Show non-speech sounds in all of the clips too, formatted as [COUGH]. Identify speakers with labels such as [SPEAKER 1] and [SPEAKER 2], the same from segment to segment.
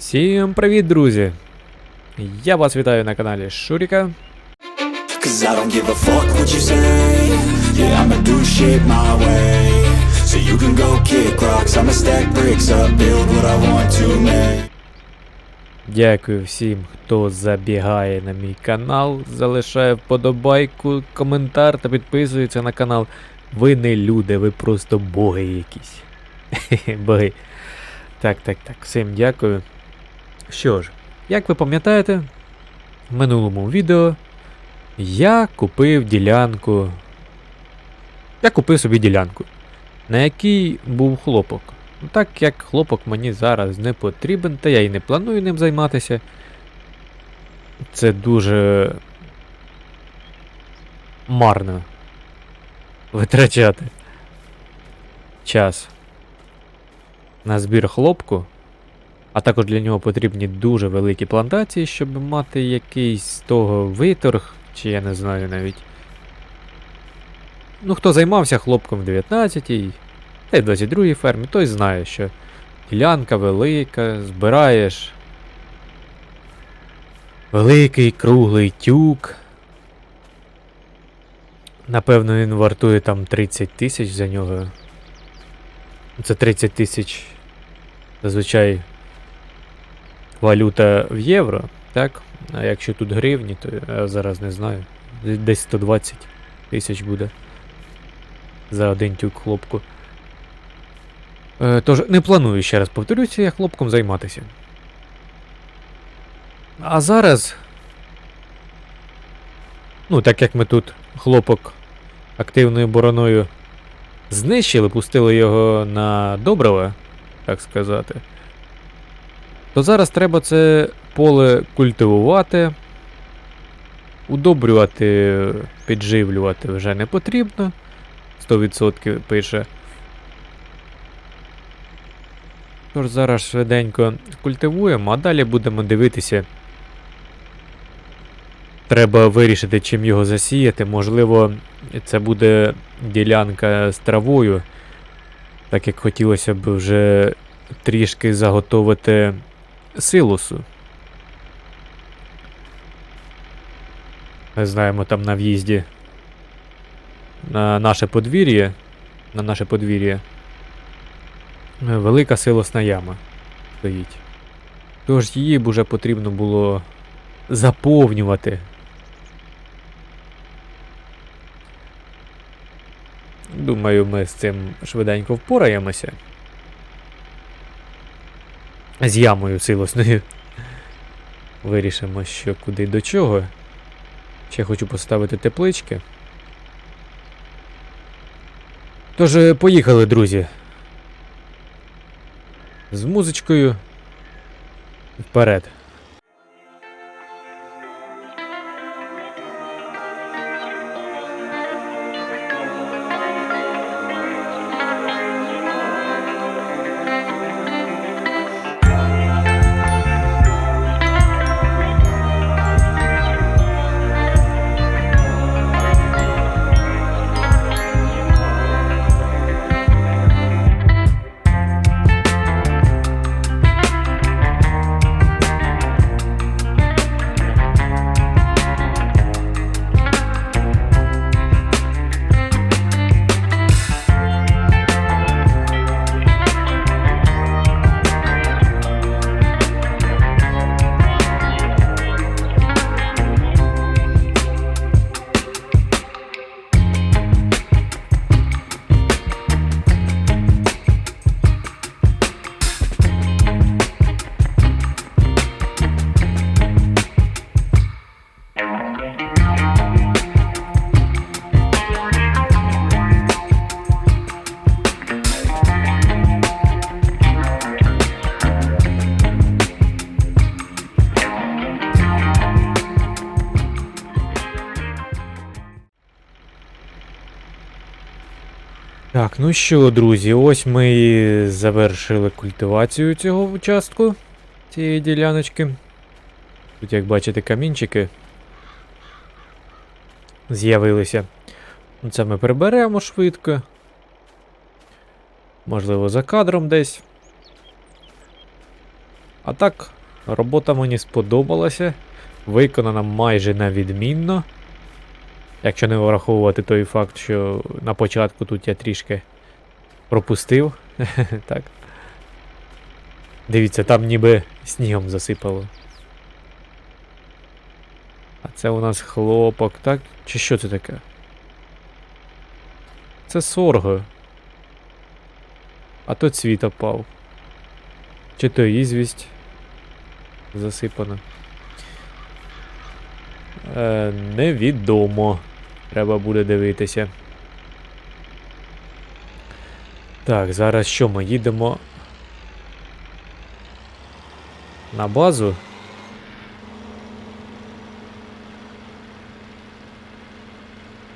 [SPEAKER 1] Всім привіт, друзі! Я вас вітаю на каналі Шуріка. Дякую всім, хто забігає на мій канал, залишає вподобайку, коментар та підписується на канал. Ви не люди, ви просто боги якісь. [LAUGHS] Боги. Так, так, так, всім дякую. Що ж, як ви пам'ятаєте, в минулому відео я купив ділянку. Я купив собі ділянку, на якій був хлопок. Ну, Так як хлопок мені зараз не потрібен, та я і не планую ним займатися. Це дуже марно витрачати час на збір хлопку, а також для нього потрібні дуже великі плантації, щоб мати якийсь з того виторг, чи я не знаю навіть. Ну, хто займався хлопком в 19-й, та й в 22-й фермі, той знає, що ділянка велика, збираєш великий круглий тюк. Напевно, він вартує там 30 тисяч за нього. Це 30 тисяч зазвичай валюта в євро, так? А якщо тут гривні, то я зараз не знаю. Десь 120 тисяч буде за один тюк хлопку. Е, тож не планую ще раз повторюся, я хлопком займатися. А зараз. Ну, так як ми тут хлопок активною бороною знищили, пустили його на добрива, так сказати. То зараз треба це поле культивувати. Удобрювати, підживлювати вже не потрібно. 100% пише. Тож зараз швиденько культивуємо, а далі будемо дивитися. Треба вирішити, чим його засіяти. Можливо, це буде ділянка з травою, так як хотілося б вже трішки заготовити силосу. Ми знаємо там на в'їзді на наше подвір'я. На наше подвір'я. Е, Велика силосна яма стоїть. Тож її б уже потрібно було заповнювати. Думаю, ми з цим швиденько впораємося. З ямою силосною. Вирішимо, що куди до чого. Ще хочу поставити теплички. Тож, е, поїхали, друзі. З музичкою. Вперед. Так, ну що, друзі, ось ми і завершили культивацію цього участку, цієї діляночки. Тут, як бачите, камінчики з'явилися. Ну, Це ми приберемо швидко. Можливо, за кадром десь. А так, робота мені сподобалася. Виконана майже на відмінно. Якщо не враховувати той факт, що на початку тут я трішки пропустив. [LAUGHS] так. Дивіться, там ніби снігом засипало. А це у нас хлопок, так? Чи що це таке? Це сорго. А то цвіт опав. Чи то ізвість засипана. Е, невідомо. Треба буде дивитися. Так, зараз що ми їдемо на базу.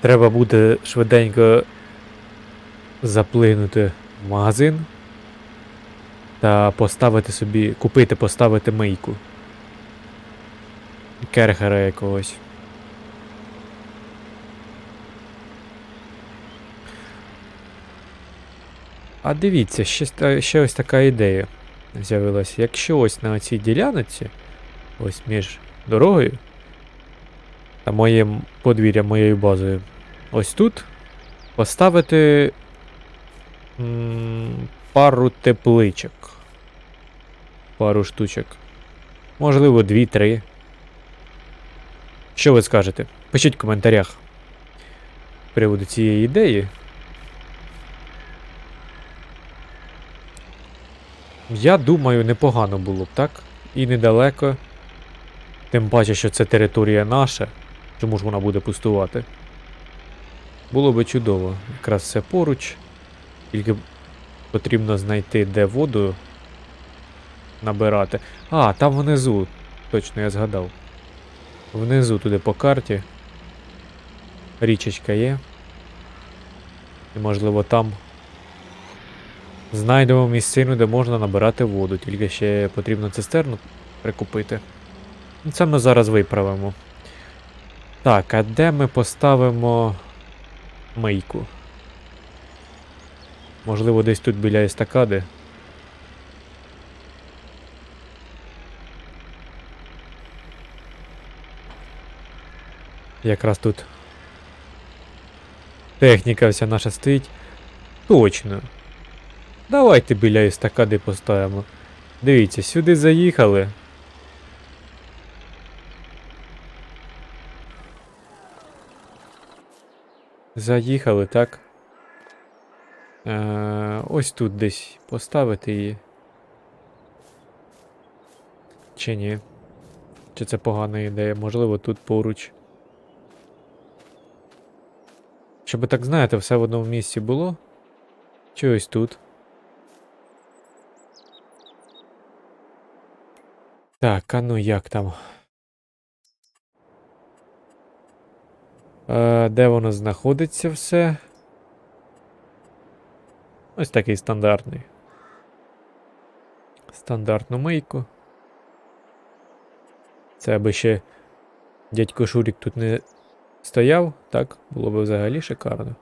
[SPEAKER 1] Треба буде швиденько заплинути в магазин та поставити собі, купити, поставити мийку. Керхера якогось. А дивіться, ще, ще ось така ідея з'явилася. Якщо ось на цій ділянці, ось між дорогою та моїм подвір'ям, моєю базою, ось тут поставити пару тепличок. Пару штучок. Можливо, дві-три. Що ви скажете? Пишіть в коментарях приводу цієї ідеї. Я думаю, непогано було б, так? І недалеко. Тим паче, що це територія наша. Чому ж вона буде пустувати? Було би чудово. Якраз все поруч. Тільки потрібно знайти, де воду набирати. А, там внизу. Точно я згадав. Внизу туди по карті. Річечка є. І можливо там знайдемо місцину, де можна набирати воду, тільки ще потрібно цистерну прикупити. Ну, Це ми зараз виправимо. Так, а де ми поставимо мийку? Можливо, десь тут біля естакади. Якраз тут техніка вся наша стоїть. Точно. Давайте біля естакади поставимо. Дивіться, сюди заїхали. Заїхали, так? Е, ось тут десь поставити її. Чи ні? Чи це погана ідея? Можливо, тут поруч. Щоб так знаєте, все в одному місці було. Чи ось тут. Так, а ну як там? Е, де воно знаходиться все? Ось такий стандартний. Стандартну мийку. Це аби ще дядько Шурік тут не стояв, так? Було б взагалі шикарно.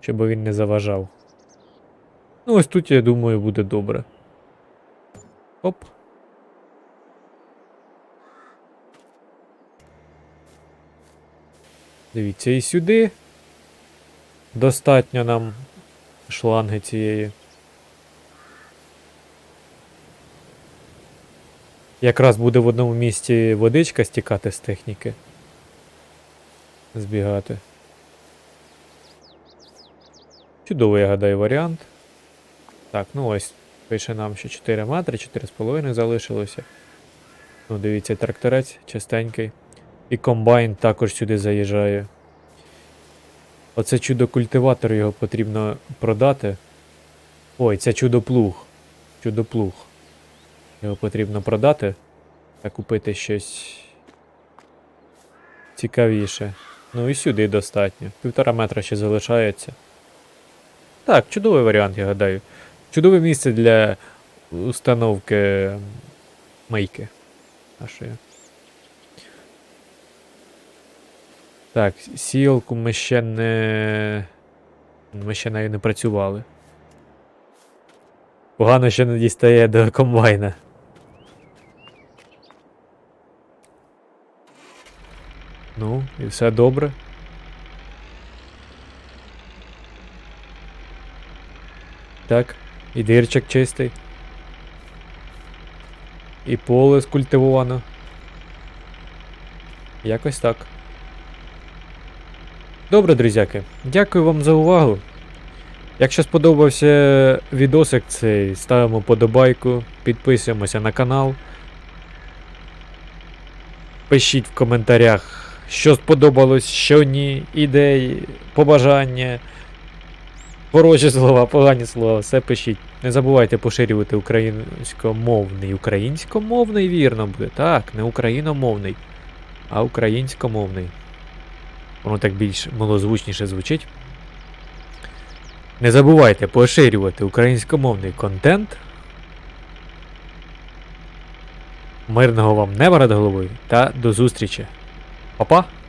[SPEAKER 1] Щоб він не заважав. Ну, ось тут, я думаю, буде добре. Оп. Дивіться, і сюди. Достатньо нам шланги цієї. Якраз буде в одному місці водичка стікати з техніки. Збігати. Чудовий, я гадаю, варіант. Так, ну ось, пише нам, що 4 метри, 4,5 залишилося. Ну, дивіться, тракторець чистенький. І комбайн також сюди заїжджає. Оце чудо-культиватор його потрібно продати. Ой, це чудо-плуг. Чудо-плуг. Його потрібно продати та купити щось цікавіше. Ну і сюди достатньо. Півтора метра ще залишається. Так, чудовий варіант, я гадаю. Чудове місце для установки мийки. Нашої. Так, сілку ми ще не Ми ще нею не працювали. Погано, що не дістає до комбайна. Ну, і все добре. Так, і дирчик чистий. І поле скультивовано. Якось так. Добре, друзяки, дякую вам за увагу. Якщо сподобався відосик цей, ставимо подобайку, підписуємося на канал. Пишіть в коментарях, що сподобалось, що ні, ідеї, побажання, хороші слова, погані слова, все пишіть. Не забувайте поширювати українськомовний. Українськомовний вірно буде. Так, не україномовний, а українськомовний. Воно так більш милозвучніше звучить. Не забувайте поширювати українськомовний контент. Мирного вам неба над головою та до зустрічі. Па-па!